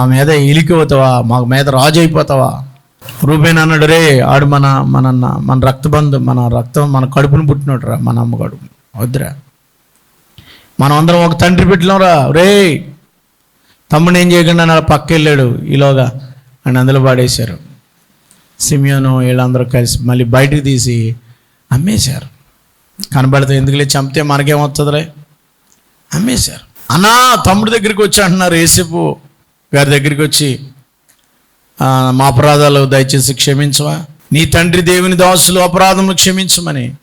మా మీద ఇలికిపోతావా? మా మీద రాజు అయిపోతావా రూపేన్ అన్నాడు రే ఆడు మన మన మన రక్తబంధు మన రక్తం మన కడుపును పుట్టినోడు రా మన అమ్మగాడు. వద్దురా. మనం అందరం ఒక తండ్రి పెట్టినాంరా రే. తమ్ముడు ఏం చేయకుండా నా పక్క వెళ్ళాడు ఈలోగా. అని అందులో పాడేశారు. సిమియోను వీళ్ళందరూ కలిసి మళ్ళీ బయటికి తీసి అమ్మేశారు. కనబడితే ఎందుకులే చంపితే మనకేమవుతుందిలే అమ్మేశారు. అన్నా తమ్ముడి దగ్గరికి వచ్చి అంటున్నారు ఏసేపు గారి దగ్గరికి వచ్చి మా అపరాధాలు దయచేసి క్షమించవా? నీ తండ్రి దేవుని దాసులు అపరాధములు క్షమించమని.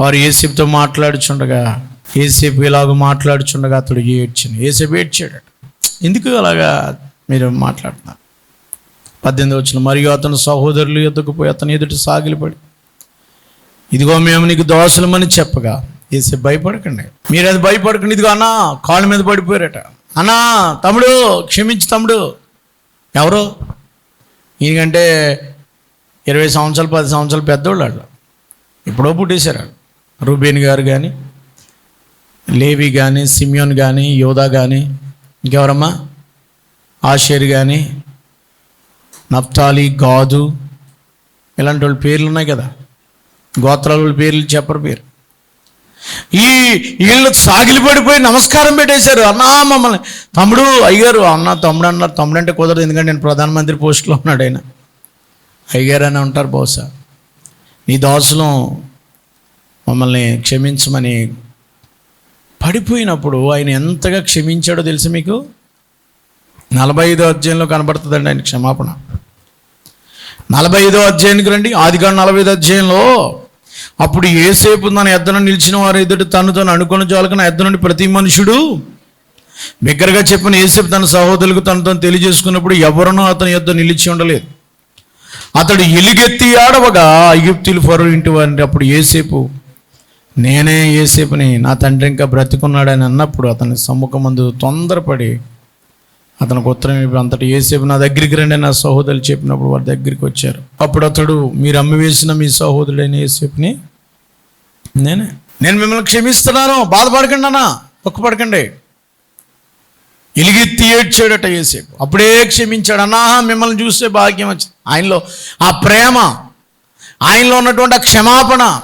వారు ఏసేపుతో మాట్లాడుచుండగా ఏసేపు ఇలాగ మాట్లాడుచుండగా అతడు ఏడ్చింది ఏసేపు ఏడ్చాడు. ఎందుకు అలాగా మీరు మాట్లాడుతున్నారు? పద్దెనిమిది వచ్చిన మరియు అతను సహోదరులు ఎద్దుకు పోయి అతని ఎదుటి సాగిలిపడి ఇదిగో మేము నీకు దోషలమని చెప్పగా. ఏసేపు భయపడకండి. మీరు అది భయపడకండి. ఇదిగో అన్న కాళ్ళ మీద పడిపోయారట. అన్నా తమ్ముడు క్షమించు తమ్ముడు. ఎవరు? ఈయనకంటే ఇరవై సంవత్సరాలు పది సంవత్సరాలు పెద్దోళ్ళు వాళ్ళు. ఎప్పుడో పుట్టేశారు వాళ్ళు. రూబేన్ గారు కానీ లేవి కానీ సిమియోన్ కానీ యోధా కానీ ఇంకెవరమ్మా? ఆషేర్ కానీ నప్తాలి గాదు ఇలాంటి వాళ్ళ పేర్లు ఉన్నాయి కదా. గోత్రాల వాళ్ళ పేర్లు చెప్పరు పేరు. ఈ వీళ్ళు సాగిలి పడిపోయి నమస్కారం పెట్టేశారు. అన్నా మమ్మల్ని. తమ్ముడు అయ్యారు అన్న తమ్ముడు అన్నారు. తమ్ముడు అంటే కుదరదు ఎందుకంటే నేను ప్రధానమంత్రి పోస్టులో ఉన్నాడు ఆయన. అయ్యారు అని ఉంటారు బహుశా. నీ దాసులం మమ్మల్ని క్షమించమని పడిపోయినప్పుడు ఆయన ఎంతగా క్షమించాడో తెలుసు మీకు? నలభై ఐదో అధ్యాయంలో కనబడుతుందండి ఆయన క్షమాపణ. నలభై ఐదో అధ్యాయానికి రండి. ఆదిగా నలభై ఐదో అధ్యాయంలో అప్పుడు ఏసేపు తన ఎద్దన నిలిచిన వారు ఎదుట తను తను అనుకున్న నా ఎద్ద నుండి ప్రతి మనుషుడు బిగ్గరగా చెప్పిన ఏసేపు తన సహోదరులకు తను తను తెలియజేసుకున్నప్పుడు ఎవరునూ అతని యొద్ద నిలిచి ఉండలేదు. అతడు ఎలుగెత్తి ఆడవగా ఐగుప్తులు ఫరో ఇంటి వారిని అప్పుడు ఏసేపు నేనే ఏసేపుని నా తండ్రి ఇంకా బ్రతికున్నాడని అన్నప్పుడు అతని సమ్ముఖం ముందు తొందరపడి అతనికి ఉత్తరం ఇప్పుడు అంతటి ఏసేపు నా దగ్గరికి రండి నా సహోదరులు చెప్పినప్పుడు వారి దగ్గరికి వచ్చారు. అప్పుడు అతడు మీరు అమ్మి వేసిన మీ సహోదరుడైన ఏసేపుని నేనే. నేను మిమ్మల్ని క్షమిస్తున్నాను. బాధపడకండి అన్న ఒక్కపడకండి ఎలిగెత్తి ఏడ్చాడట ఏసేపు అప్పుడే క్షమించాడు. అన్నా మిమ్మల్ని చూస్తే భాగ్యం వచ్చింది. ఆయనలో ఆ ప్రేమ ఆయనలో ఉన్నటువంటి ఆ క్షమాపణ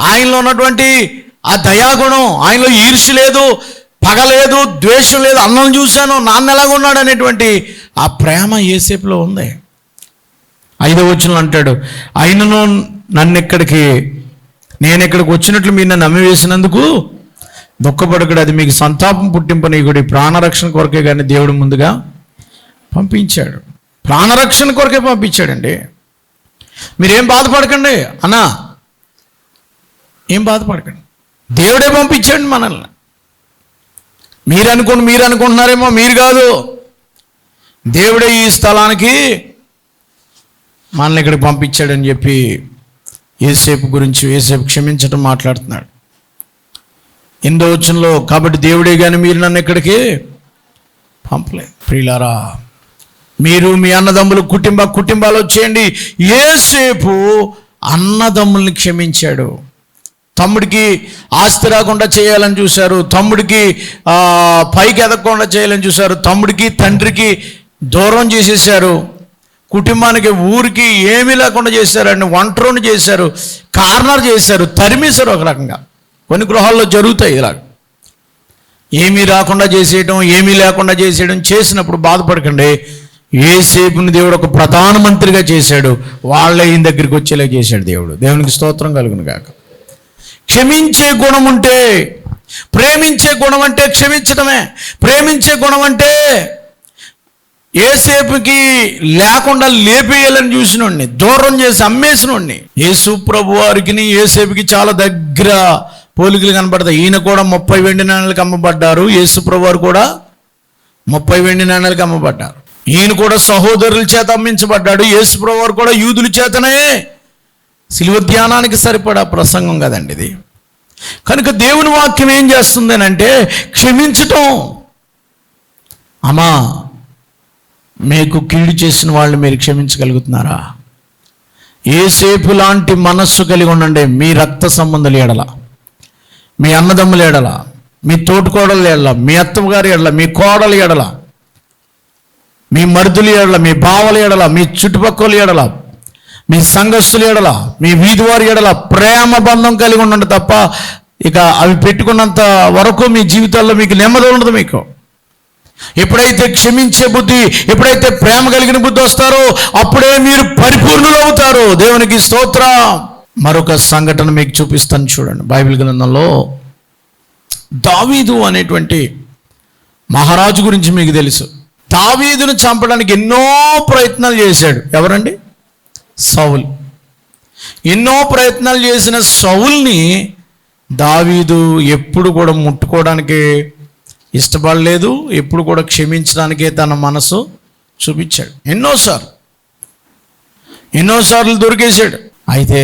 ఆయనలో ఉన్నటువంటి ఆ దయాగుణం ఆయనలో ఈర్ష్య లేదు. పగ లేదు ద్వేషం లేదు అన్నం చూశాను నాన్న ఎలాగ ఉన్నాడు అనేటువంటి ఆ ప్రేమ ఏసేపులో ఉంది. ఐదో వచ్చిన అంటాడు అయినను నన్ను ఇక్కడికి నేను ఇక్కడికి వచ్చినట్లు మీరు నన్ను నమ్మివేసినందుకు దుఃఖపడకడు అది మీకు సంతాపం పుట్టింపనీయుడి ప్రాణరక్షణ కొరకే కానీ దేవుడు ముందుగా పంపించాడు. ప్రాణరక్షణ కొరకే పంపించాడండి. మీరేం బాధపడకండి అన్నా. ఏం బాధపడకండి. దేవుడే పంపించాడు మనల్ని. మీరు అనుకుని మీరు అనుకుంటున్నారేమో మీరు కాదు. దేవుడే ఈ స్థలానికి మనల్ని ఇక్కడికి పంపించాడని చెప్పి ఏసేపు గురించి ఏసేపు క్షమించడం మాట్లాడుతున్నాడు. ఎనిమిదో వచ్చంలో కాబట్టి దేవుడే కానీ మీరు నన్ను ఇక్కడికి పంపలేదు. ప్రియులారా మీరు మీ అన్నదమ్ములు కుటుంబ కుటుంబాలు వచ్చేయండి. ఏసేపు అన్నదమ్ముల్ని క్షమించాడు. తమ్ముడికి ఆస్తి రాకుండా చేయాలని చూశారు తమ్ముడికి పైకి ఎదగకుండా చేయాలని చూశారు తమ్ముడికి తండ్రికి దూరం చేసేసారు కుటుంబానికి ఊరికి ఏమీ లేకుండా చేశారండి ఒంటరిని చేశారు కార్నర్ చేశారు తరిమేశారు ఒక రకంగా. కొన్ని గృహాల్లో జరుగుతాయి ఇలా ఏమీ రాకుండా చేసేయడం ఏమీ లేకుండా చేసేయడం చేసినప్పుడు బాధపడకండి. ఏసేపుని దేవుడు ఒక ప్రధానమంత్రిగా చేశాడు వాళ్ళ ఈయన దగ్గరికి వచ్చేలా చేశాడు దేవుడు. దేవునికి స్తోత్రం కలుగును కాక క్షమించే గుణం ఉంటే ప్రేమించే గుణం అంటే క్షమించడమే ప్రేమించే గుణం అంటే ఏసేపుకి లేకుండా లేపేయాలని చూసినోడిని దూరం చేసి అమ్మేసినోడిని. యేసు ప్రభు వారికి ఏసేపుకి చాలా దగ్గర పోలికలు కనబడతాయి. ఈయన కూడా ముప్పై వెండి నాణాలకు అమ్మబడ్డారు. యేసు ప్రభు వారు కూడా ముప్పై వెండి నాణాలకు అమ్మబడ్డారు. ఈయన కూడా సహోదరుల చేత అమ్మించబడ్డాడు. యేసు ప్రభు వారు కూడా యూదుల చేతనే సిలువ ధ్యానానికి సరిపడా ప్రసంగం కదండి ఇది. కనుక దేవుని వాక్యం ఏం చేస్తుంది అంటే క్షమించటం. అమ్మా మీకు కీడు చేసిన వాళ్ళు మీరు క్షమించగలుగుతున్నారా? ఏసేపు లాంటి మనస్సు కలిగి ఉండండి మీ రక్త సంబంధులు ఎడల మీ అన్నదమ్ములు ఎడల మీ తోటికోడలు ఎడల మీ అత్తమ్మగారి ఎడల మీ కోడలు ఎడల మీ మరుదులు ఎడల మీ బావల ఎడల మీ చుట్టుపక్కల ఎడల మీ సంఘస్థుల ఎడల మీ వీధి వారి ఎడల ప్రేమ బంధం కలిగి ఉండండి తప్ప ఇక అవి పెట్టుకున్నంత వరకు మీ జీవితాల్లో మీకు నెమ్మది ఉండదు మీకు. ఎప్పుడైతే క్షమించే బుద్ధి ఎప్పుడైతే ప్రేమ కలిగిన బుద్ధి వస్తారో అప్పుడే మీరు పరిపూర్ణులు అవుతారు దేవునికి స్తోత్ర. మరొక సంఘటన మీకు చూపిస్తాను చూడండి. బైబిల్ గ్రంథంలో దావీదు అనేటువంటి మహారాజు గురించి మీకు తెలుసు. దావీదును చంపడానికి ఎన్నో ప్రయత్నాలు చేశాడు. ఎవరండి? సౌల్. ఎన్నో ప్రయత్నాలు చేసిన సౌల్ని దావీదు ఎప్పుడు కూడా ముట్టుకోవడానికి ఇష్టపడలేదు ఎప్పుడు కూడా క్షమించడానికే తన మనసు చూపించాడు. ఎన్నోసార్లు ఎన్నోసార్లు దొరికేశాడు. అయితే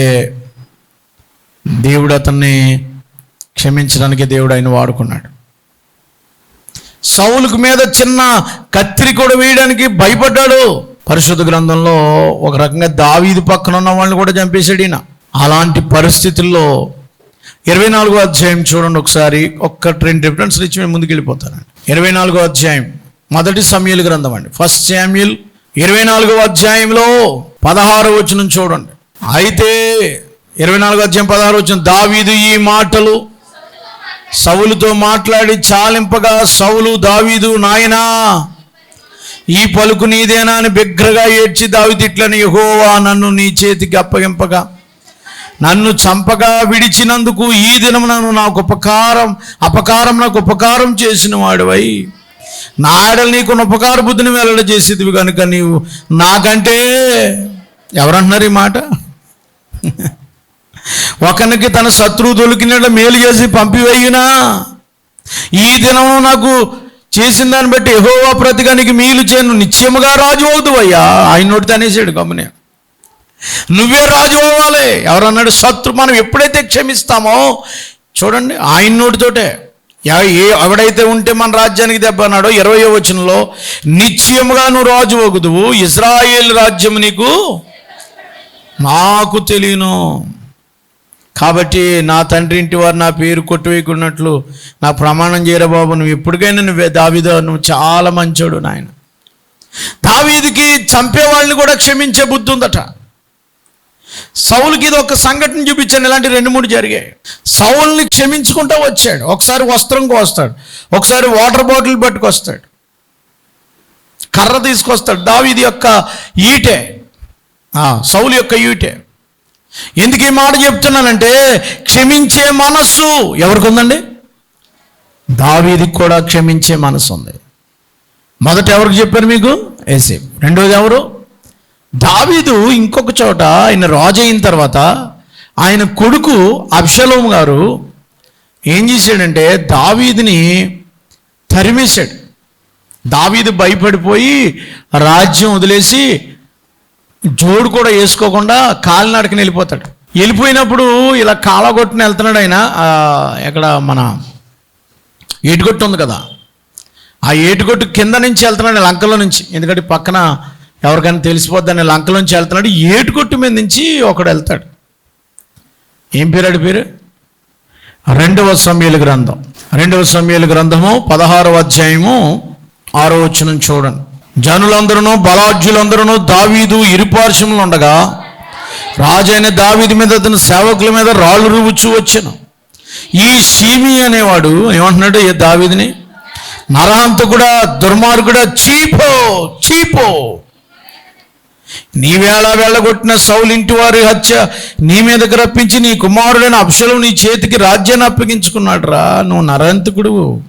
దేవుడు అతన్ని క్షమించడానికి దేవుడు ఆయన వాడుకున్నాడు. సౌలుకు మీద చిన్న కత్తిరి కూడా వేయడానికి భయపడ్డాడు. పరిశుద్ధ గ్రంథంలో ఒక రకంగా దావీదు పక్కన ఉన్న వాళ్ళని కూడా చంపేశాడు ఈయన. అలాంటి పరిస్థితుల్లో ఇరవై నాలుగో అధ్యాయం చూడండి ఒకసారి. ఒక్క రెండు రిఫరెన్స్ ఇచ్చి మేము ముందుకు వెళ్ళిపోతానండి. ఇరవై నాలుగో అధ్యాయం మొదటి సమయలు గ్రంథం అండి. ఫస్ట్ శామ్యుల్ ఇరవై నాలుగో అధ్యాయంలో పదహారు వచనం చూడండి. అయితే ఇరవై నాలుగో అధ్యాయం పదహారు వచ్చిన దావీదు ఈ మాటలు సవులుతో మాట్లాడి చాలింపగా సవులు దావీదు నాయనా ఈ పలుకు నీదేనా అని బిగ్గరగా ఏడ్చి దావితిట్లని యహోవా నన్ను నీ చేతికి అప్పగింపగా. నన్ను చంపగా విడిచినందుకు ఈ దినం నన్ను నాకు ఉపకారం అపకారం నాకు ఉపకారం చేసిన వాడివై నాడలు నీకు ఉపకార బుద్ధిని వెల్లడి చేసేదివి కనుక నీవు నాకంటే ఎవరంటున్నారు ఈ మాట? ఒకరికి తన శత్రువు దొలికినట్లు మేలు చేసి పంపివేయునా? ఈ దినం నాకు చేసిన దాన్ని బట్టి ఎహోవా ప్రతిగానికి మీలు చేయను. నిత్యముగా రాజు అవుదు అయ్యా ఆయన నోటితో అనేసాడు గమనే నువ్వే రాజు అవ్వాలి. ఎవరన్నాడు శత్రు మనం ఎప్పుడైతే క్షమిస్తామో చూడండి ఆయన నోటితోటే. ఏ ఎవడైతే ఉంటే మన రాజ్యానికి దెబ్బ అన్నాడో ఇరవై వచనంలో నిశ్చయముగా నువ్వు రాజు వగుదువు ఇజ్రాయేల్ రాజ్యం నీకు నాకు తెలియను. కాబట్టి నా తండ్రి ఇంటి వారు నా పేరు కొట్టువేయకున్నట్లు నా ప్రమాణం చేయరాబాబు నువ్వు ఎప్పటికైనా నువ్వే దావీదో నువ్వు చాలా మంచోడు నాయన. దావీదికి చంపే వాళ్ళని కూడా క్షమించే బుద్ధి ఉందట. సౌలుకి ఇది ఒక సంఘటన చూపించాను ఇలాంటి రెండు మూడు జరిగాయి. సౌల్ని క్షమించుకుంటూ వచ్చాడు. ఒకసారి వస్త్రం కోస్తాడు ఒకసారి వాటర్ బాటిల్ పట్టుకొస్తాడు కర్ర తీసుకొస్తాడు. దావీది యొక్క ఈటే సౌలు యొక్క ఈటే. ఎందుకు ఈ మాట చెప్తున్నానంటే క్షమించే మనస్సు ఎవరికి ఉందండి దావీదికి కూడా క్షమించే మనస్సు ఉంది మొదట ఎవరికి చెప్పారు మీకు? ఏసే రెండోది ఎవరు? దావీదు ఇంకొక చోట ఆయన రాజు అయిన తర్వాత ఆయన కొడుకు అబ్షలోము గారు ఏం చేశాడంటే దావీదిని తరిమేశాడు. దావీదు భయపడిపోయి రాజ్యం వదిలేసి జోడు కూడా వేసుకోకుండా కాలినడకని వెళ్ళిపోతాడు. వెళ్ళిపోయినప్పుడు ఇలా కాలగొట్టుని వెళ్తున్నాడు ఆయన. ఆ, ఎక్కడ మన ఏటుగొట్టు ఉంది కదా. ఆ ఏటుగొట్టు కింద నుంచి వెళ్తున్నాడు లంకలో నుంచి. ఎందుకంటే పక్కన ఎవరికైనా తెలిసిపోద్దని లంకలో నుంచి వెళ్తున్నాడు. ఏటుగొట్టు మీద నుంచి ఒకడు వెళ్తాడు. ఏం పేరు పేరు? రెండవ సమయలు గ్రంథం. రెండవ సమయలు గ్రంథము పదహారవ అధ్యాయము ఆరో వచనం చూడండి. జనులందరూ బలాఢ్యులందరూ దావీదు ఇరుపార్శ్వములు ఉండగా రాజైన దావీదు మీద అతని సేవకుల మీద రాళ్ళు రువుచ్చు వచ్చాను. ఈ షీమి అనేవాడు ఏమంటున్నాడు? ఏ దావీదిని? నరహంతకుడా దుర్మార్గుడా చీపో చీపో. నీ వెళ్ళగొట్టిన సౌలింటి వారి హత్య నీ మీదకి రప్పించి నీ కుమారుడైన అప్షలం నీ చేతికి రాజ్యాన్ని అప్పగించుకున్నాడు రా. నువ్వు నరహంతకుడు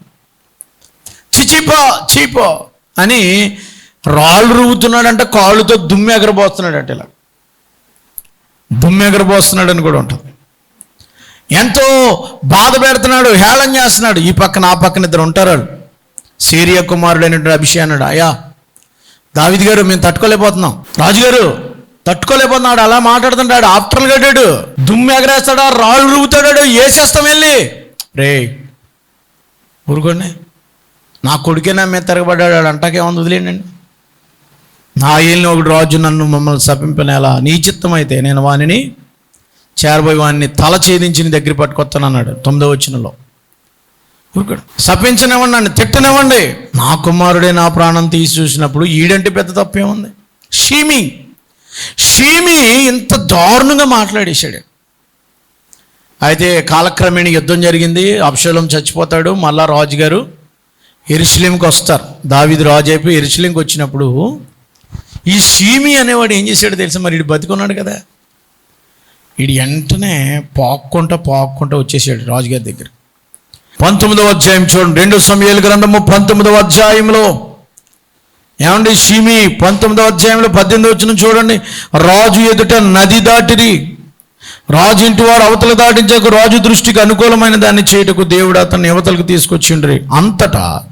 చిచిపో చీపో అని రాళ్ళు రువ్వుతున్నాడంట కాళ్ళుతో దుమ్మి ఎగరబోస్తున్నాడంట ఇలా. దుమ్మి ఎగరబోస్తున్నాడు అని కూడా ఉంటుంది. ఎంతో బాధ పెడుతున్నాడు హేళన చేస్తున్నాడు. ఈ పక్కన ఆ పక్కన ఇద్దరు ఉంటారు వాళ్ళు. సీరియా కుమారుడైనటువంటి అభిషేక్ అన్నాడు అయ్యా దావిది గారు మేము తట్టుకోలేకపోతున్నాం. రాజుగారు తట్టుకోలేకపోతున్నాడు అలా మాట్లాడుతుంటాడు ఆఫ్టర్లు కట్టాడు. దుమ్ము ఎగరేస్తాడా రాళ్ళు రువ్వుతాడు వేసేస్తాం వెళ్ళి? రే ఊరుకోండి. నా కొడుకే నా మీద తిరగబడ్డాడు అంటాకేముంది వదిలేండి నా ఏళ్ళని ఒకటి రాజు నన్ను మమ్మల్ని శపింపనేలా నీ చిత్తమైతే అయితే నేను వానిని చేరబోయి వాడిని తల ఛేదించి నీ దగ్గర పట్టుకొస్తాను అన్నాడు తొమ్మిదో వచ్చినలో ఊరుకోడు. శపించనివ్వండి తిట్టనివ్వండి. నా కుమారుడే నా ప్రాణం తీసి చూసినప్పుడు ఈడంటే పెద్ద తప్పేముంది? షీమి. షీమి ఇంత దారుణంగా మాట్లాడేశాడు. అయితే కాలక్రమేణి యుద్ధం జరిగింది అప్షలం చచ్చిపోతాడు మళ్ళా రాజుగారు ఎరుసలేంకి వస్తారు. దావిది రాజు అయిపోయి ఎరుసలేంకి వచ్చినప్పుడు ఈ షీమి అనేవాడు ఏం చేశాడు తెలుసా? మరి ఇడు బతికున్నాడు కదా. ఇడు వెంటనే పాక్కుంటా పాక్కుంటా వచ్చేసాడు రాజుగారి దగ్గర. పంతొమ్మిదవ అధ్యాయం చూడండి. రెండు సమయాలు గ్రంథము పంతొమ్మిదవ అధ్యాయంలో. ఏమండి షీమి పంతొమ్మిదవ అధ్యాయంలో పద్దెనిమిది వచ్చిన చూడండి. రాజు ఎదుట నది దాటిరి. రాజు ఇంటి వారు అవతల దాటించాక. రాజు దృష్టికి అనుకూలమైన దాన్ని చేయుటకు దేవుడు అతన్ని యువతలకు తీసుకొచ్చిండ్రి. అంతటా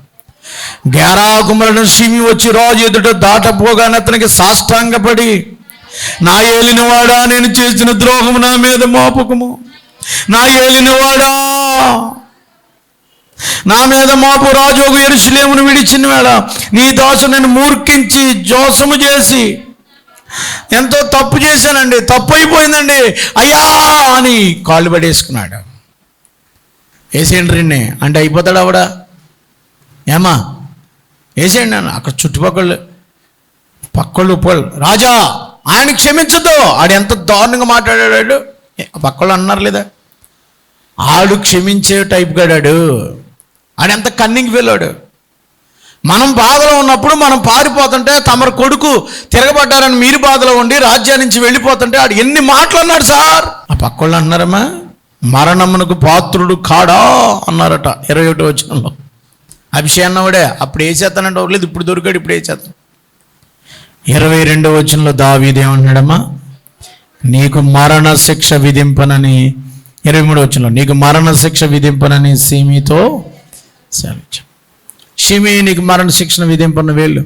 గేరా సిమి వచ్చి రాజు ఎదుట దాటపోగానే అతనికి సాష్టాంగపడి నా ఏలినవాడా నేను చేసిన ద్రోహం నా మీద మోపకము. నా ఏలినవాడా నా మీద మాపు రాజు ఒక ఎరుసలేమును విడిచిన వేళ నీ దాసు నేను మూర్ఖించి జోసము చేసి ఎంతో తప్పు చేశానండి తప్పు అయిపోయిందండి అయ్యా అని కాళ్ళు పడేసుకున్నాడు. వేసేయండి అంటే అయిపోతాడు ఆవిడ? ఏమా? వేసేయండి నాన్న అక్కడ చుట్టుపక్కల పక్కళ్ళు పో రాజా ఆయన క్షమించద్దు. ఆడు ఎంత దారుణంగా మాట్లాడాడు పక్కళ్ళు అన్నారు లేదా? ఆడు క్షమించే టైప్ గడాడు ఎంత కన్నింగ్ వెళ్ళాడు మనం బాధలో ఉన్నప్పుడు మనం పారిపోతుంటే తమరు కొడుకు తిరగబడ్డారని మీరు బాధలో ఉండి రాజ్యం నుంచి వెళ్ళిపోతుంటే ఆడు ఎన్ని మాటలు అన్నాడు సార్? ఆ పక్కోళ్ళు అన్నారమ్మా మరణమునకు పాత్రుడు కాడా? అన్నారట ఇరవై ఒకటి వచ్చినంలో అభిషేక్ అన్నవాడే అప్పుడు వేసేస్తానంటే అవ్వలేదు ఇప్పుడు దొరికాడు ఇప్పుడు వేసేస్తాను ఇరవై రెండో వచనంలో దావీదేమన్నాడమ్మా నీకు మరణ శిక్ష విధింపనని ఇరవై మూడు వచనంలో నీకు మరణ శిక్ష విధింపనని సీమితో సెలవించు షిమి నీకు మరణ శిక్షణ విధింపన వేళ్ళు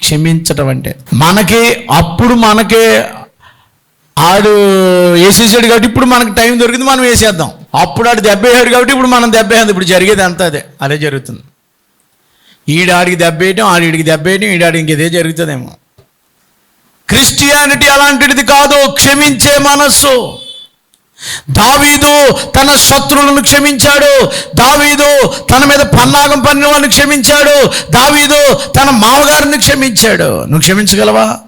క్షమించటం అంటే మనకి అప్పుడు మనకే ఆడు వేసేసాడు కాబట్టి ఇప్పుడు మనకు టైం దొరికింది మనం వేసేద్దాం. అప్పుడు ఆడు దెబ్బేసాడు కాబట్టి ఇప్పుడు మనం దెబ్బేయాలి ఇప్పుడు జరిగేది అంతా అదే అదే జరుగుతుంది. ఈడాడికి దెబ్బేయటం ఆడికి దెబ్బేయటం ఈడాడికి ఇంకేదే జరుగుతుందేమో. క్రిస్టియానిటీ అలాంటిది కాదు క్షమించే మనస్సు. దావీదు తన శత్రువులను క్షమించాడు. దావీదు తన మీద పన్నాగం పన్నిన వాడిని క్షమించాడు. దావీదు తన మామగారిని క్షమించాడు. నువ్వు క్షమించగలవా?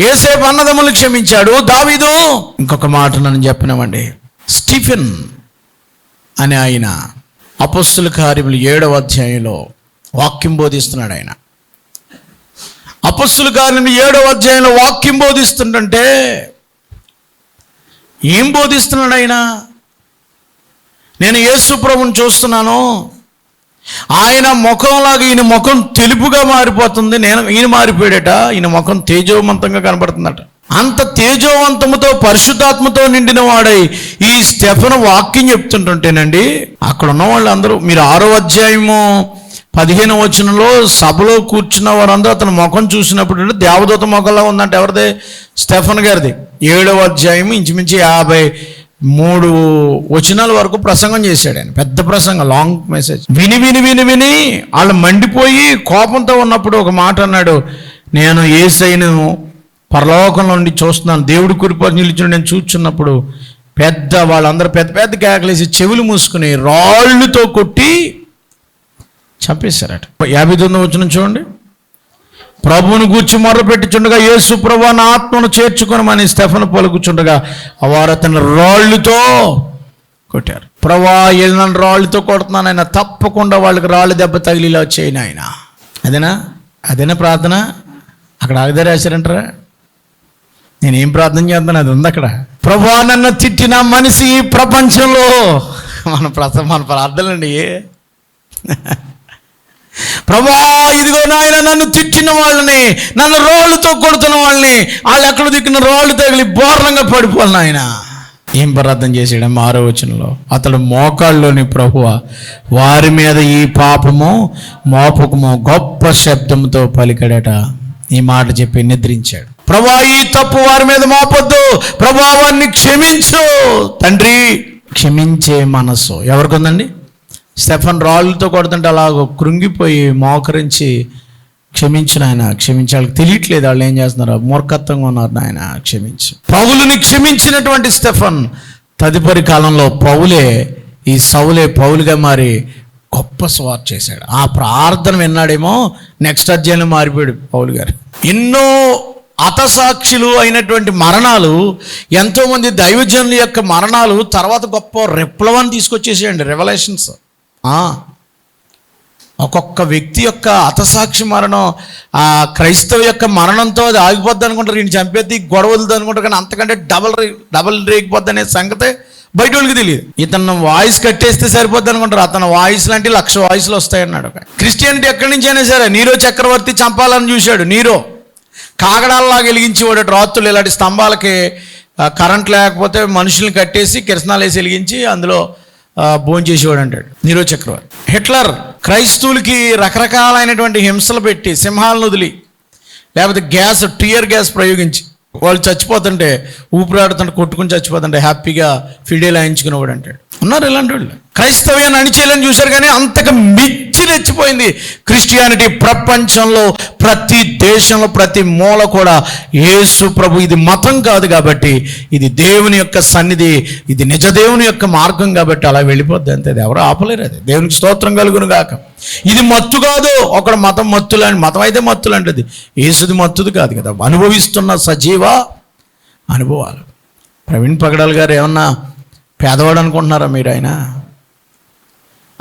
ఏసేపు అన్నదమ్ములు క్షమించాడు. దావీదు ఇంకొక మాట నన్ను చెప్పినామండి స్టీఫెన్ అనే ఆయన అపస్సుల కార్యములు ఏడవ అధ్యాయంలో వాక్యం బోధిస్తున్నాడు ఆయన. అపస్సుల గారిని ఏడవ అధ్యాయంలో వాక్యం బోధిస్తుంటే ఏం బోధిస్తున్నాడు ఆయన? నేను యేసు ప్రభుని చూస్తున్నాను. ఆయన ముఖంలాగా ఈయన ముఖం తెలుపుగా మారిపోతుంది. నేను ఈయన మారిపోయాడట. ఈయన ముఖం తేజోవంతంగా కనబడుతుందట. అంత తేజోవంతముతో పరిశుద్ధాత్మతో నిండిన వాడై ఈ స్టెఫన్ వాక్యం చెప్తుంటుంటేనండి అక్కడ ఉన్న వాళ్ళందరూ మీరు ఆరో అధ్యాయము పదిహేను వచనంలో సభలో కూర్చున్న వారందరూ అతని ముఖం చూసినప్పుడు దేవదూత ముఖంలో ఉందంటే ఎవరిది? స్టెఫన్ గారిది. ఏడవ అధ్యాయం ఇంచుమించు యాభై మూడు వచనాల వరకు ప్రసంగం చేశాడు ఆయన. పెద్ద ప్రసంగం లాంగ్ మెసేజ్ విని విని విని విని వాళ్ళు మండిపోయి కోపంతో ఉన్నప్పుడు ఒక మాట అన్నాడు నేను ఏసైను పరలోకంలో నుండి చూస్తున్నాను. దేవుడి కురిపడి నిలిచిన నేను చూచున్నప్పుడు పెద్ద వాళ్ళందరూ పెద్ద పెద్ద కేకలేసి చెవులు మూసుకుని రాళ్ళుతో కొట్టి చంపేశారట. యాభై తొమ్మిది వచ్చిన చూడండి. ప్రభువును గూర్చి మొర్రపెట్టుచుండగా యేసు ప్రభు నా ఆత్మను చేర్చుకొని మన స్టెఫన్ పలుకుచుండగా వారు అతని రాళ్ళుతో కొట్టారు. ప్రభా వెళ్ళిన రాళ్ళుతో కొడుతున్నాను ఆయన తప్పకుండా వాళ్ళకి రాళ్ళు దెబ్బ తగిలిలా చేయను ఆయన అదేనా? అదేనా ప్రార్థన? అక్కడ ఆగదా రాశారంటారా? నేనేం ప్రార్థన చేస్తాను? అది ఉంది అక్కడ. ప్రభా నన్ను తిట్టిన మనిషి ఈ ప్రపంచంలో. మన ప్రస మన ప్రార్థనలండి. ప్రభా ఇదిగో నాయన నన్ను తిట్టిన వాళ్ళని నన్ను రోళ్ళతో కొడుతున్న వాళ్ళని వాళ్ళు ఎక్కడ దిక్కున రోళ్ళు తగిలి బోర్లంగా పడిపోవాలి నాయన. ఏం ప్రార్థన చేశాడు? ఆరో వచనంలో. అతడు మోకాళ్ళలోని ప్రభువ వారి మీద ఈ పాపము మోపకము గొప్ప శబ్దంతో పలికడట. ఈ మాట చెప్పి నిద్రించాడు. ప్రభా ఈ తప్పు వారి మీద మోపొద్దు. ప్రభావాన్ని క్షమించు. తండ్రి క్షమించే మనస్సు. ఎవరికి ఉందండి? స్టెఫన్ రాళ్ళతో కొడుతుంటే అలాగ కృంగిపోయి మోకరించి క్షమించిన ఆయన క్షమించి. వాళ్ళకి తెలియట్లేదు వాళ్ళు ఏం చేస్తున్నారు. మూర్ఖత్వంగా ఉన్నారు నాయన క్షమించి. పౌలుని క్షమించినటువంటి స్టెఫన్ తదుపరి కాలంలో పౌలే ఈ సౌలే పౌలుగా మారి గొప్ప స్వార్ చేశాడు. ఆ ప్రార్థన విన్నాడేమో నెక్స్ట్ అధ్యాయంలో మారిపోయాడు పౌలు గారు. ఎన్నో అతసాక్షులు అయినటువంటి మరణాలు ఎంతోమంది దైవజనుల యొక్క మరణాలు తర్వాత గొప్ప విప్లవాన్ని తీసుకొచ్చేసేయండి రెవల్యూషన్స్ ఒక్కొక్క వ్యక్తి యొక్క అతసాక్షి మరణం ఆ క్రైస్తవ యొక్క మరణంతో అది ఆగిపోద్ది అనుకుంటారు. ఈయన చంపేది గొడవలది అనుకుంటారు. కానీ అంతకంటే డబల్ రే డబల్ రేగిపోద్ది అనే సంగతే బయట వాళ్ళకి తెలియదు. ఇతను వాయిస్ కట్టేస్తే సరిపోద్ది అనుకుంటారు. అతను వాయిస్ లాంటి లక్ష వాయిస్లు వస్తాయన్నాడు క్రిస్టియానిటీ ఎక్కడి నుంచి అయినా సరే నీరో చక్రవర్తి చంపాలని చూశాడు. నీరో కాగడాల్లాగా వెలిగించేవాడు రాత్రులు ఇలాంటి స్తంభాలకి కరెంట్ లేకపోతే మనుషుల్ని కట్టేసి కిరసనాలు వేసి వెలిగించి అందులో భోజనం చేసేవాడు అంటాడు. నీరో చక్రవర్తి. హిట్లర్ క్రైస్తవులకి రకరకాలైనటువంటి హింసలు పెట్టి సింహాలను వదిలి లేకపోతే గ్యాస్ టియర్ గ్యాస్ ప్రయోగించి వాళ్ళు చచ్చిపోతుంటే ఊపిరాడుతుంటే కొట్టుకుని చచ్చిపోతుంటే హ్యాపీగా ఫిడేలు ఆయించుకునేవాడు అంటాడు. ఉన్నారు ఇలాంటి వాళ్ళు. క్రైస్తవ్యాన్ని అణిచేయాలని చూశారు కానీ అంతకు మిచ్చి రెచ్చిపోయింది క్రిస్టియానిటీ ప్రపంచంలో ప్రతి దేశంలో ప్రతి మూల కూడా యేసు ప్రభు ఇది మతం కాదు కాబట్టి ఇది దేవుని యొక్క సన్నిధి ఇది నిజ దేవుని యొక్క మార్గం కాబట్టి అలా వెళ్ళిపోద్ది అంతే. ఎవరు ఆపలేరు అది. దేవునికి స్తోత్రం కలుగును గాక. ఇది మత్తు కాదు. ఒకడు మతం మత్తులని మతం అయితే మత్తులంటది యేసుది మత్తుది కాదు కదా. అనుభవిస్తున్న సజీవ అనుభవాలు. ప్రవీణ్ పగడాల్ గారు ఏమన్నా పేదవాడు అనుకుంటున్నారా మీరు ఆయన?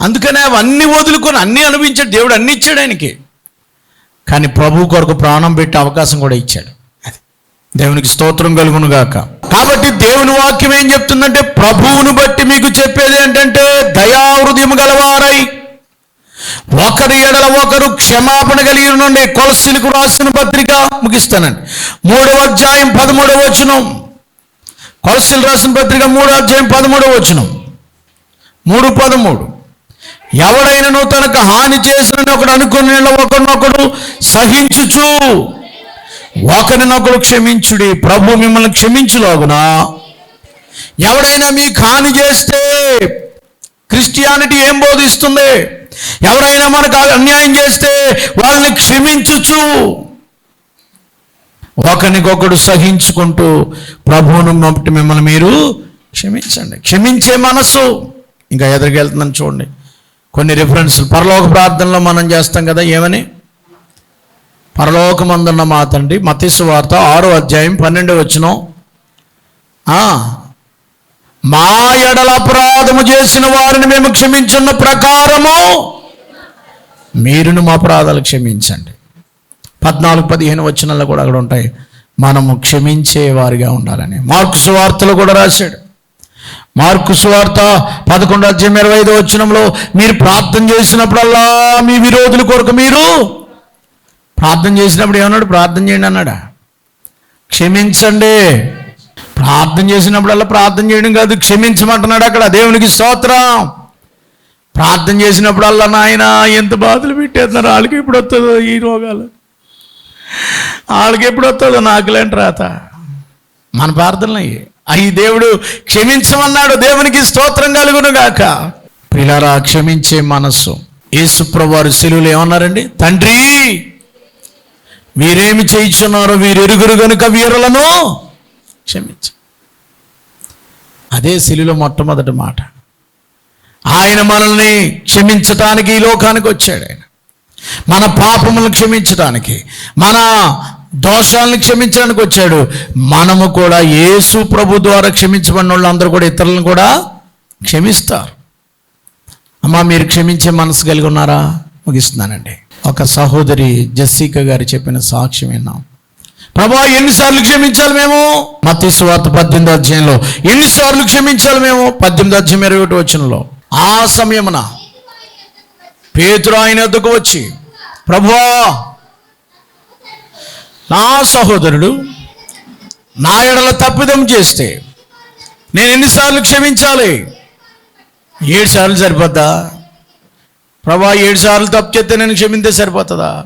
అందుకనే అవన్నీ వదులుకొని అన్నీ అనుభవించాడు. దేవుడు అన్నీ ఇచ్చాడు ఆయనకి. కానీ ప్రభు కొరకు ప్రాణం పెట్టే అవకాశం కూడా ఇచ్చాడు. అది దేవునికి స్తోత్రం కలుగును గాక. కాబట్టి దేవుని వాక్యం ఏం చెప్తుందంటే ప్రభువును బట్టి మీకు చెప్పేది ఏంటంటే దయా హృదయం గలవారై. ఒకరి ఎడల ఒకరు క్షమాపణ కలిగి నుండి కొలసిలకు రాసిన పత్రిక ముగిస్తానండి. మూడవ అధ్యాయం పదమూడవ వచనం. కొలసిలు రాసిన పత్రిక మూడో అధ్యాయం పదమూడవ వచనం. మూడు పదమూడు. ఎవడైనను తనకు హాని చేసిన ఒకడు అనుకుని ఒకరినొకడు సహించుచు. ఒకరినొకడు క్షమించుడి. ప్రభు మిమ్మల్ని క్షమించులోగునా? ఎవడైనా మీకు హాని చేస్తే క్రిస్టియానిటీ ఏం బోధిస్తుంది? ఎవరైనా మనకు అన్యాయం చేస్తే వాళ్ళని క్షమించుచు. ఒకరికొకడు సహించుకుంటూ ప్రభువును బట్టి మిమ్మల్ని మీరు క్షమించండి. క్షమించే మనసు. ఇంకా ఎదురుకెళ్తుందని చూడండి. కొన్ని రిఫరెన్స్లు పరలోక ప్రార్థనలో మనం చేస్తాం కదా ఏమని? పరలోకమందున్న మా తండ్రి మతీసు వార్త ఆరో అధ్యాయం పన్నెండు వచ్చిన మా ఎడల అపరాధము చేసిన వారిని మేము క్షమించున్న ప్రకారము మీరును మా అపరాధాలు క్షమించండి. పద్నాలుగు పదిహేను వచనాలు కూడా అక్కడ ఉంటాయి. మనము క్షమించే వారిగా ఉండాలని. మార్క్స్ వార్తలు కూడా రాశాడు. మార్కు సువార్త పదకొండు అధ్యాయం ఇరవై ఐదు వచ్చినంలో మీరు ప్రార్థన చేసినప్పుడల్లా మీ విరోధుల కొరకు మీరు ప్రార్థన చేసినప్పుడు ఏమన్నాడు? ప్రార్థన చేయండి అన్నాడా? క్షమించండి. ప్రార్థన చేసినప్పుడల్లా ప్రార్థన చేయడం కాదు క్షమించమంటున్నాడు అక్కడ దేవునికి స్తోత్రం. ప్రార్థన చేసినప్పుడల్లా నాయన ఎంత బాధలు పెట్టేస్తున్నారు వాళ్ళకి ఎప్పుడు వస్తుందో ఈ రోగాలు? వాళ్ళకి ఎప్పుడు వస్తుందో నాకులేంటి రాత? మన ప్రార్థనలు అయ్యి దేవుడు క్షమించమన్నాడు. దేవునికి స్తోత్రం కలుగును గాక పిల్లరా క్షమించే మనస్సు. యేసుప్రభు వారు ఏమన్నారండి? తండ్రి వీరేమి చేయించున్నారో వీరెరుగురు గనుక వీరులను క్షమించ. అదే శిలులో మొట్టమొదటి మాట. ఆయన మనల్ని క్షమించటానికి ఈ లోకానికి వచ్చాడు ఆయన. మన పాపములను క్షమించటానికి మన దోషాలను క్షమించడానికి వచ్చాడు. మనము కూడా యేసు ప్రభు ద్వారా క్షమించబడిన వాళ్ళు అందరూ కూడా ఇతరులను కూడా క్షమిస్తారు. అమ్మా మీరు క్షమించే మనసు కలిగి ఉన్నారా? ముగిస్తున్నానండి. ఒక సహోదరి జస్సిక గారు చెప్పిన సాక్ష్యం విన్నాం. ప్రభా ఎన్నిసార్లు క్షమించాలి మేము? మత్తి పద్దెనిమిది అధ్యాయంలో. ఎన్నిసార్లు క్షమించాలి మేము? పద్దెనిమిది అధ్యాయం ఇరవై ఒకటి వచనంలో. ఆ సమయమున పేతురు ఆయన వద్దకు వచ్చి ప్రభువా నా సహోదరుడు నా ఎడల తప్పిదం చేస్తే నేను ఎన్నిసార్లు క్షమించాలి? ఏడు సార్లు సరిపోద్దా? ప్రభా ఏడు సార్లు తప్పు చేస్తే నేను క్షమింతే సరిపోతుందా?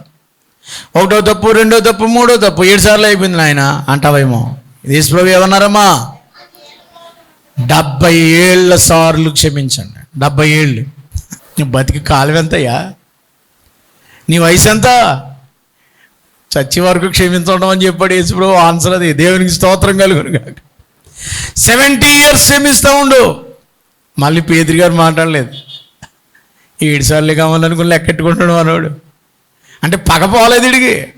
ఒకటో తప్పు రెండో తప్పు మూడో తప్పు ఏడు సార్లు అయిపోయింది నాయన అంటావేమో? దేశప్రభు ఏమన్నారమ్మా? డెబ్బై ఏళ్ళ సార్లు క్షమించండి. డెబ్బై ఏళ్ళు. నీ బతికి కాలం ఎంతయ్యా నీ వయసు ఎంత చచ్చి వరకు క్షమించడం అని చెప్పాడు యేసుప్రభు. ఆన్సర్ అది. దేవునికి స్తోత్రం కలుగును కాక సెవెంటీ ఇయర్స్ క్షమిస్తూ ఉండు. మళ్ళీ పేదరి గారు మాట్లాడలేదు. ఏడుసార్లు కావాలనుకుని లెక్కెట్టుకుంటాడు అన్నాడు అంటే పగ పోలేదు ఇడికి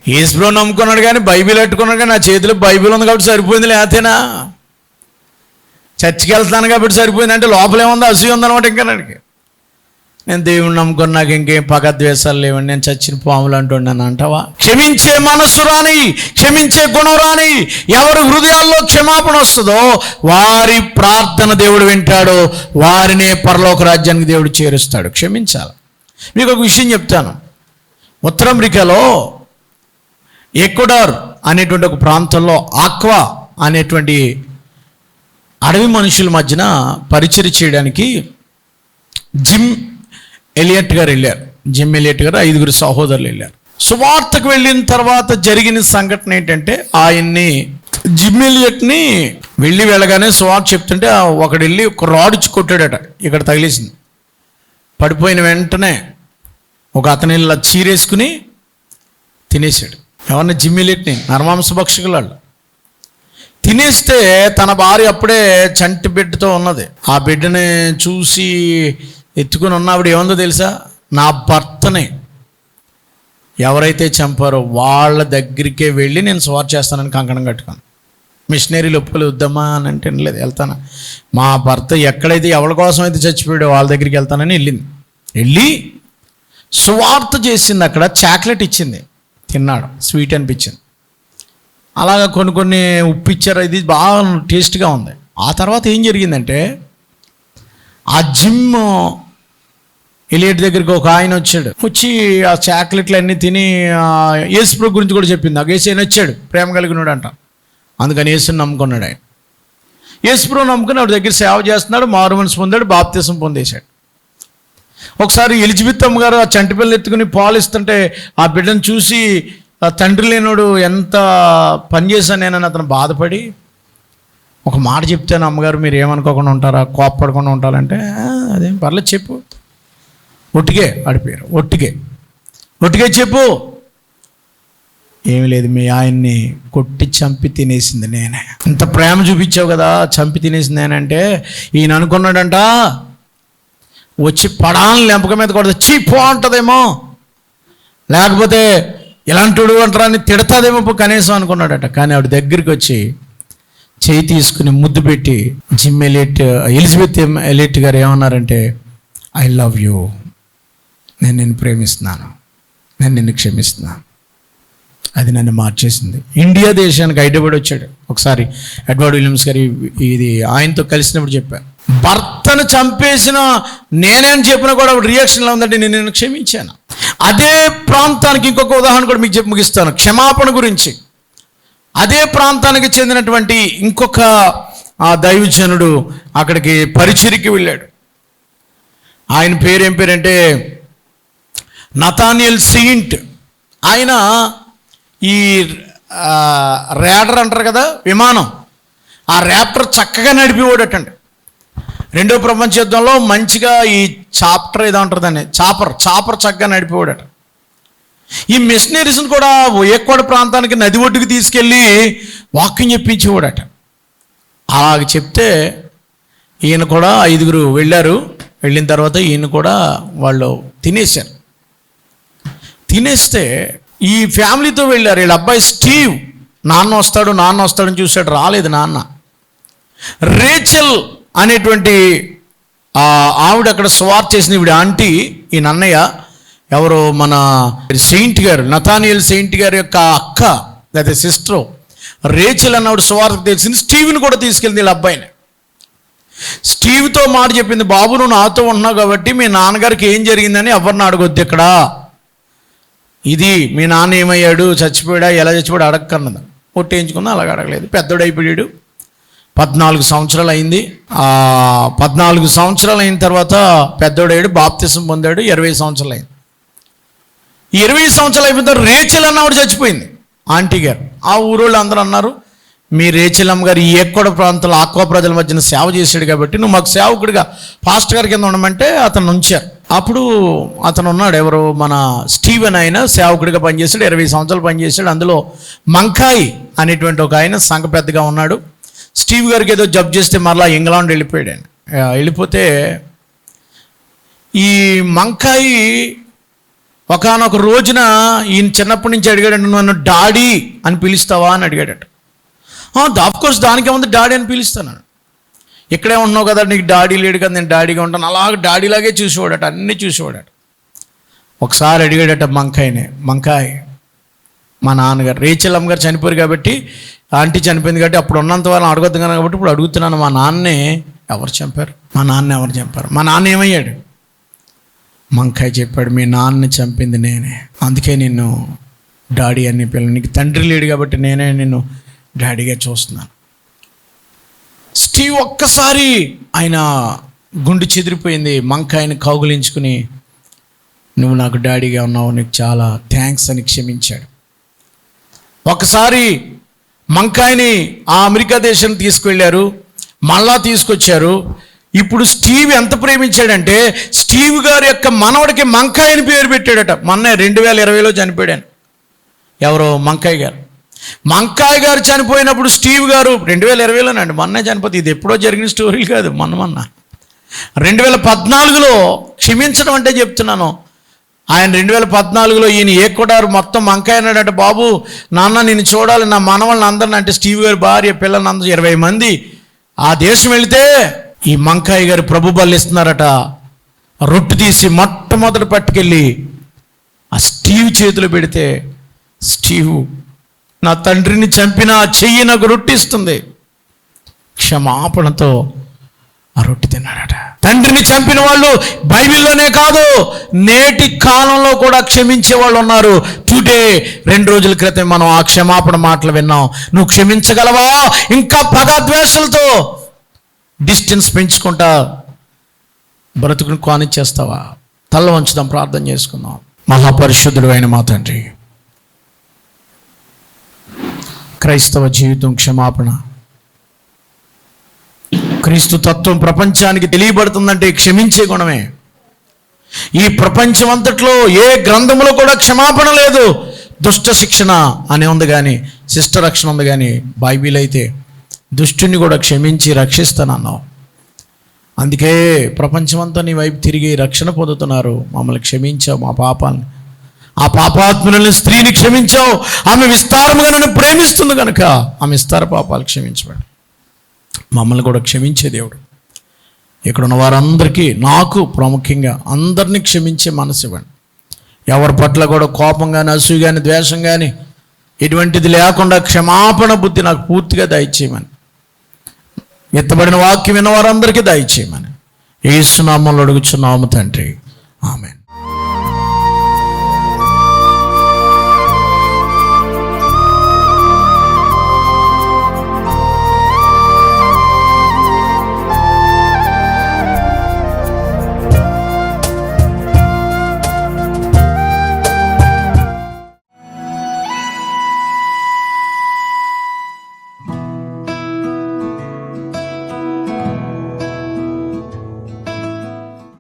నమ్ముకున్నాడు కానీ బైబిల్ పెట్టుకున్నాడు కానీ నా చేతిలో బైబిల్ ఉంది కాబట్టి సరిపోయింది లేతేనా? చర్చికి వెళ్తాను కాబట్టి సరిపోయింది. అంటే లోపల ఏముందో అసూయ ఉందన్నమాట ఇంకా నాడికి. నేను దేవుని నమ్ముకుని నాకు ఇంకేం పగద్వేషాలు లేవండి నేను చచ్చిన పాములు అంటున్నాను అంటావా? క్షమించే మనస్సు రాని క్షమించే గుణం రాని ఎవరి హృదయాల్లో క్షమాపణ వస్తుందో వారి ప్రార్థన దేవుడు వింటాడు. వారినే పరలోక రాజ్యానికి దేవుడు చేరుస్తాడు. క్షమించాలి. మీకు ఒక విషయం చెప్తాను. ఉత్తర అమెరికాలో ఎక్వడార్ అనేటువంటి ఒక ప్రాంతంలో ఆక్వా అనేటువంటి అడవి మనుషుల మధ్యన పరిచయం చేయడానికి జిమ్ ఎలియట్ గారు వెళ్ళారు. జిమ్ ఎలియట్ గారు ఐదుగురు సహోదరులు వెళ్ళారు. సువార్తకు వెళ్ళిన తర్వాత జరిగిన సంఘటన ఏంటంటే ఆయన్ని జిమ్ ఎలియట్ని వెళ్ళి వెళ్ళగానే సువార్త చెప్తుంటే ఒకడు వెళ్ళి ఒక రాడ్చి కొట్టాడట ఇక్కడ తగిలేసింది. పడిపోయిన వెంటనే ఒక అతని ఇలా చీరేసుకుని తినేసాడు ఎవరిని? జిమ్ ఎలియట్ని నరమాంస భక్షకులు వాళ్ళు తినేస్తే తన భార్య అప్పుడే చంటి బిడ్డతో ఉన్నది. ఆ బిడ్డని చూసి ఎత్తుకుని ఉన్నప్పుడు ఏముందో తెలుసా? నా భర్తని. ఎవరైతే చంపారో వాళ్ళ దగ్గరికే వెళ్ళి నేను స్వార్ చేస్తానని కంకణం కట్టుకున్నాను. మిషనరీలు ఒప్పులు వద్దమ్మా అని అంటే లేదు వెళ్తాను. మా భర్త ఎక్కడైతే ఎవరి కోసం అయితే చచ్చిపోయాడో వాళ్ళ దగ్గరికి వెళ్తానని వెళ్ళింది. వెళ్ళి సువార్త చేసింది అక్కడ చాక్లెట్ ఇచ్చింది. తిన్నాడు స్వీట్ అనిపించింది. అలాగా కొన్ని కొన్ని ఉప్పు ఇచ్చారు ఇది బాగా టేస్ట్గా ఉంది. ఆ తర్వాత ఏం జరిగిందంటే ఆ జిమ్ ఇలియట్ దగ్గరికి ఒక ఆయన వచ్చాడు. వచ్చి ఆ చాక్లెట్లు అన్నీ తిని ఆ యేసుప్రభు గురించి కూడా చెప్పింది. నాకు యేసు ఆయన వచ్చాడు ప్రేమ కలిగినాడు అంట అందుకని యేసుని నమ్ముకున్నాడు ఆయన. యేసుప్రభు నమ్ముకుని వాడి దగ్గర సేవ చేస్తున్నాడు మారు మనసు పొందాడు బాప్తీసం పొందేశాడు. ఒకసారి ఎలిజబెత్ అమ్మగారు ఆ చంటి పిల్లలు ఎత్తుకుని పాలు ఇస్తుంటే ఆ బిడ్డను చూసి ఆ తండ్రి లేనోడు ఎంత పని చేశాను నేనని అతను బాధపడి ఒక మాట చెప్తాను అమ్మగారు మీరు ఏమనుకోకుండా ఉంటారా? కోప్పడకుండా ఉంటారంటే అదేం పర్లేదు చెప్పు. ఒట్టిగే అడిపారు ఒట్టిగే ఒట్టిగే చెప్పు. ఏమి లేదు మీ ఆయన్ని కొట్టి చంపి తినేసింది నేనే. అంత ప్రేమ చూపించావు కదా చంపి తినేసింది నేనంటే ఈయన అనుకున్నాడంట వచ్చి పడాలని లెంపక మీద కొడదు చీపో అంటదేమో. లేకపోతే ఇలాంటిడు అంటారని తిడతాదేమో కనీసం అనుకున్నాడట. కానీ ఆవిడ దగ్గరికి వచ్చి చేయి తీసుకుని ముద్దు పెట్టి జిమ్ ఎలిట్ ఎలిజబెత్ ఎలిట్ గారు ఏమన్నారంటే ఐ లవ్ యూ. నేను నిన్ను ప్రేమిస్తున్నాను. నేను నిన్ను క్షమిస్తున్నాను. అది నన్ను మార్చేసింది. ఇండియా దేశానికి హైదరాబాద్ వచ్చాడు. ఒకసారి ఎడ్వర్డ్ విలియమ్స్ గారి ఇది ఆయనతో కలిసినప్పుడు చెప్పాను భర్తను చంపేసిన నేనే అని చెప్పినా కూడా రియాక్షన్లో ఉందంటే నేను నేను క్షమించాను. అదే ప్రాంతానికి ఇంకొక ఉదాహరణ కూడా మీకు చెప్పి ముగిస్తాను. క్షమాపణ గురించి. అదే ప్రాంతానికి చెందినటువంటి ఇంకొక ఆ దైవజనుడు అక్కడికి పరిచరికి వెళ్ళాడు. ఆయన పేరు ఏం పేరంటే నతానియల్ సెయింట్ ఆయన ఈ ర్యాడర్ అంటారు కదా విమానం. ఆ ర్యాప్టర్ చక్కగా నడిపివాడటండి. రెండో ప్రపంచ యుద్ధంలో మంచిగా ఈ చాప్టర్ ఏదో ఉంటుందని చాపర్ చాపర్ చక్కగా నడిపివాడట. ఈ మిషనరీస్ని కూడా ఏక్వాడ ప్రాంతానికి నది ఒడ్డుకు తీసుకెళ్ళి వాక్యం చెప్పించేవాడట. అలాగ చెప్తే ఈయన కూడా ఐదుగురు వెళ్ళారు. వెళ్ళిన తర్వాత ఈయన కూడా వాళ్ళు తినేశారు. తినేస్తే ఈ ఫ్యామిలీతో వెళ్ళారు. వీళ్ళ అబ్బాయి స్టీవ్ నాన్న వస్తాడు నాన్న వస్తాడని చూశాడు. రాలేదు నాన్న. రేచల్ అనేటువంటి ఆవిడ అక్కడ స్వార్ చేసిన ఈవిడ ఆంటీ ఈ నన్నయ్య ఎవరు మన సెయింట్ గారు నతానియల్ సెయింట్ గారి యొక్క అక్క లేదా సిస్టర్. రేచల్ అన్నవాడు స్వార్కి తెలిసింది స్టీవ్ని కూడా తీసుకెళ్ళింది వీళ్ళ అబ్బాయిని. స్టీవ్తో మాట చెప్పింది బాబు నువ్వు నాతో ఉన్నావు కాబట్టి మీ నాన్నగారికి ఏం జరిగిందని ఎవరిని అడగొద్దు ఇక్కడ? ఇది మీ నాన్న ఏమయ్యాడు? చచ్చిపోయాడా? ఎలా చచ్చిపోయాడు? అడగకన్నది ఒట్టేయించుకున్నా అలాగ అడగలేదు. పెద్దోడు అయిపోయాడు పద్నాలుగు సంవత్సరాలు అయింది. ఆ పద్నాలుగు సంవత్సరాలు అయిన తర్వాత పెద్దోడయ్యాడు. బాప్తిసం పొందాడు. ఇరవై సంవత్సరాలు అయింది. ఇరవై సంవత్సరాలు అయిపోయిన తర్వాత రేచల్ అన్నవాడు చచ్చిపోయింది. ఆంటీ గారు. ఆ ఊరోళ్ళు అందరూ అన్నారు మీ రేచలమ్మ గారు ఈ ఎక్కడ ప్రాంతంలో ఆక్వా ప్రజల మధ్యన సేవ చేశాడు కాబట్టి నువ్వు మాకు సేవకుడిగా ఫాస్ట్ గారి కింద ఉండమంటే అతను ఉంచారు. అప్పుడు అతను ఉన్నాడు ఎవరు మన స్టీవెన్ ఆయన సేవకుడిగా పనిచేశాడు ఇరవై సంవత్సరాలు పనిచేశాడు. అందులో మంకాయి అనేటువంటి ఒక ఆయన సంఘ పెద్దగా ఉన్నాడు. స్టీవ్ గారికి ఏదో జబ్ చేస్తే మరలా ఇంగ్లాండ్ వెళ్ళిపోయాడు ఆయన. వెళ్ళిపోతే ఈ మంకాయి ఒకానొక రోజున ఈయన చిన్నప్పటి నుంచి అడిగాడు నన్ను డాడీ అని పిలుస్తావా అని అడిగాడట. ఆఫ్ కోర్స్ దానికే ఉంది డాడీ అని పిలుస్తాను ఇక్కడే ఉన్నావు కదా నీకు డాడీ లేడు కదా నేను డాడీగా ఉంటాను. అలాగ డాడీలాగే చూసేవాడట అన్నీ చూసేవాడట. ఒకసారి అడిగాడట మంకాయనే మంకాయ్ మా నాన్నగారు రేచల్ అమ్మగారు చనిపోయారు కాబట్టి ఆంటీ చనిపోయింది కాబట్టి అప్పుడు ఉన్నంత వాళ్ళని అడగొద్దు కదా కాబట్టి ఇప్పుడు అడుగుతున్నాను. మా నాన్నే ఎవరు చంపారు? మా నాన్న ఎవరు చంపారు? మా నాన్న ఏమయ్యాడు? మంకాయ చెప్పాడు మీ నాన్నని చంపింది నేనే. అందుకే నిన్ను డాడీ అని పిల్లలు నీకు తండ్రి లేడు కాబట్టి నేనే నిన్ను డాడీగా చూస్తున్నాను. స్టీవ్ ఒక్కసారి ఆయన గుండు చెదిరిపోయింది మంకాయని కౌగులించుకుని నువ్వు నాకు డాడీగా ఉన్నావు నీకు చాలా థ్యాంక్స్ అని క్షమించాడు. ఒకసారి మంకాయని ఆ అమెరికా దేశం తీసుకువెళ్ళారు మళ్ళా తీసుకొచ్చారు. ఇప్పుడు స్టీవ్ ఎంత ప్రేమించాడంటే స్టీవ్ గారి యొక్క మనవడికి మంకాయని పేరు పెట్టాడట. మొన్న రెండు వేల ఇరవైలో చనిపోయాడు ఎవరో మంకాయ్ గారు. మంకాయ్ గారు చనిపోయినప్పుడు స్టీవ్ గారు రెండు వేల ఇరవైలోనండి మొన్నే చనిపోతే ఇది ఎప్పుడో జరిగిన స్టోరీలు కాదు మొన్న మొన్న. రెండు వేల పద్నాలుగులో క్షమించడం అంటే చెప్తున్నాను. ఆయన రెండు వేల పద్నాలుగులో ఈయన ఏ కొడారు మొత్తం మంకాయ అన్నాడట బాబు నాన్న నేను చూడాలి నా మనవాళ్ళని అందరిని అంటే స్టీవ్ గారి భార్య పిల్లల్ని అందరూ ఇరవై మంది. ఆ దేశం వెళితే ఈ మంకాయ గారు ప్రభు బలిస్తున్నారట రొట్టు తీసి మొట్టమొదటి పట్టుకెళ్ళి ఆ స్టీవ్ చేతిలో పెడితే స్టీవ్ నా తండ్రిని చంపిన ఆ చెయ్యి నాకు రొట్టిస్తుంది. క్షమాపణతో ఆ రొట్టె తిన్నాడట. తండ్రిని చంపిన వాళ్ళు బైబిల్లోనే కాదు నేటి కాలంలో కూడా క్షమించే వాళ్ళు ఉన్నారు. టుడే రెండు రోజుల క్రితం మనం ఆ క్షమాపణ మాటలు విన్నాం. నువ్వు క్షమించగలవా? ఇంకా పగ ద్వేషాలతో డిస్టెన్స్ పెంచుకుంటా బ్రతుకుని కానిచ్చేస్తావా? తల్ల వంచుదాం ప్రార్థన చేసుకుందాం. మహాపరిశుద్ధుడు అయిన మా తండ్రి క్రైస్తవ జీవితం క్షమాపణ. క్రీస్తు తత్వం ప్రపంచానికి తెలియబడుతుందంటే క్షమించే గుణమే. ఈ ప్రపంచం అంతట్లో ఏ గ్రంథములో కూడా క్షమాపణ లేదు. దుష్ట శిక్షణ అని ఉంది కానీ శిష్ట రక్షణ ఉంది కానీ బైబిల్ అయితే దుష్టుని కూడా క్షమించి రక్షిస్తానన్నావు. అందుకే ప్రపంచమంతా నీ వైపు తిరిగి రక్షణ పొందుతున్నారు. మమ్మల్ని క్షమించావు మా పాపాలను. ఆ పాపాత్ములని స్త్రీని క్షమించావు. ఆమె విస్తారముగా నన్ను ప్రేమిస్తుంది కనుక ఆమె విస్తార పాపాలు క్షమించబడి. మమ్మల్ని కూడా క్షమించే దేవుడు. ఇక్కడ ఉన్న వారందరికీ నాకు ప్రాముఖ్యంగా అందరినీ క్షమించే మనసు ఇవ్వండి. ఎవరి పట్ల కూడా కోపం కానీ అసూయ కానీ ద్వేషం కానీ ఎటువంటిది లేకుండా క్షమాపణ బుద్ధి నాకు పూర్తిగా దయచేయమని. ఎత్తబడిన వాక్యం విన్న వారందరికీ దయచేయమని. ఏసునామంలో అడుగుచున్నాము తండ్రి. ఆమె